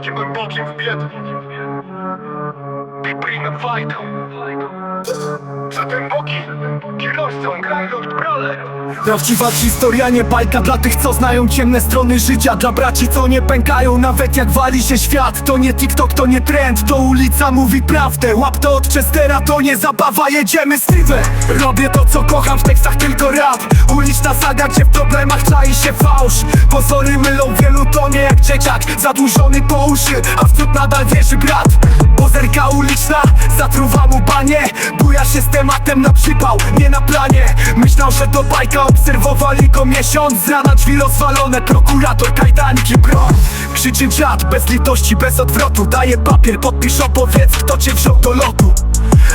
takim głębokim w bied Prima fajtą Za ten boki Kierowcą graj lub brale Prawdziwa historia, nie bajka dla tych, co znają ciemne strony życia. Dla braci, co nie pękają, nawet jak wali się świat. To nie TikTok, to nie trend, to ulica mówi prawdę. Łap to od Chestera, to nie zabawa, jedziemy stywę Robię to, co kocham, w tekstach tylko rap. Uliczna saga, gdzie w problemach czai się fałsz. Pozory mylą wielu, to nie jak dzieciak. Zadłużony po uszy, a w cud nadal wierzy brat. Pozerka uliczna, zatruwa mu Buja się z tematem na przypał, nie na planie. Myślał, że to bajka, obserwowali go miesiąc. Z rana drzwi rozwalone, prokurator, kajdanki, broń. Krzyczy dziad, bez litości, bez odwrotu. Daje papier, podpisz opowiedz, kto cię wziął do lotu.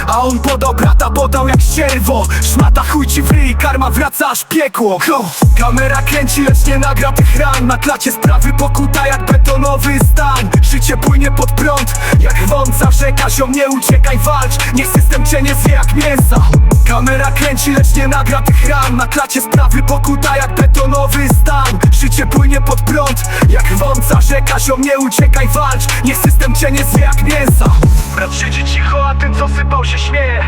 A on podał brata, podał jak ścierwo. Szmata chuj ci w ryj, karma wraca aż piekło. Ho! Kamera kręci, lecz nie nagra tych ran. Na klacie sprawy pokuta jak betonowy stan. Życie płynie pod prąd, rwąca rzeka Ziom nie uciekaj, walcz, niech system cię nie zje jak mięsa. Kamera kręci, lecz nie nagra tych ran. Na klacie sprawy pokuta jak betonowy stan. Życie płynie pod prąd, jak rwąca rzeka Ziom nie uciekaj, walcz, niech system cię nie zje jak mięsa. Brat siedzi cicho, a ten co sypał się śmieje.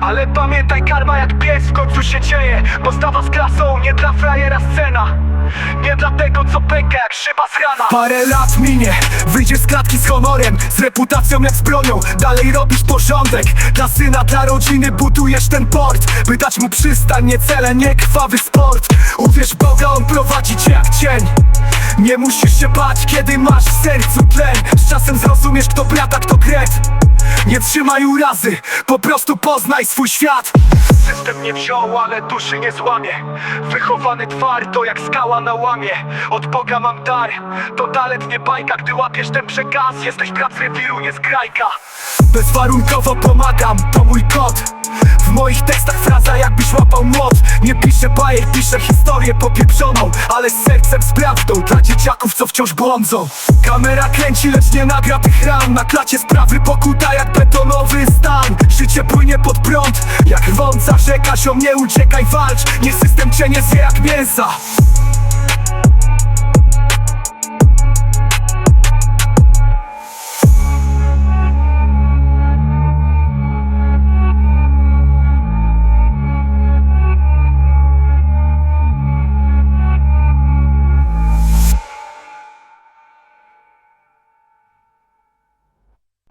Ale pamiętaj, karma jak pies w końcu się dzieje. Postawa z klasą, nie dla frajera scena Nie dla tego, co pęka jak szyba z rana. Parę lat minie, wyjdziesz z klatki z honorem Z reputacją jak z bronią, dalej robisz porządek Dla syna, dla rodziny budujesz ten port By dać mu przystań, nie cele, nie krwawy sport. Uwierz Boga, on prowadzi cię jak cień. Nie musisz się bać, kiedy masz w sercu tlen. Z czasem zrozumiesz, kto brata, kto kret Nie trzymaj urazy, po prostu poznaj swój świat. System nie wziął, ale duszy nie złamie. Wychowany twardo jak skała na łamie. Od Boga mam dar, to talent nie bajka. Gdy łapiesz ten przekaz, jesteś z rewiru, nie z krajka Bezwarunkowo pomagam, to mój kod moich tekstach fraza jakbyś łapał młot Nie piszę bajek, piszę historię popieprzoną Ale z sercem z prawdą dla dzieciaków, co wciąż błądzą. Kamera kręci, lecz nie nagra tych ran. Na klacie sprawy pokuta jak betonowy stan. Życie płynie pod prąd, jak rwąca rzeka Ziom nie uciekaj, walcz, niech system cię nie zje jak mięsa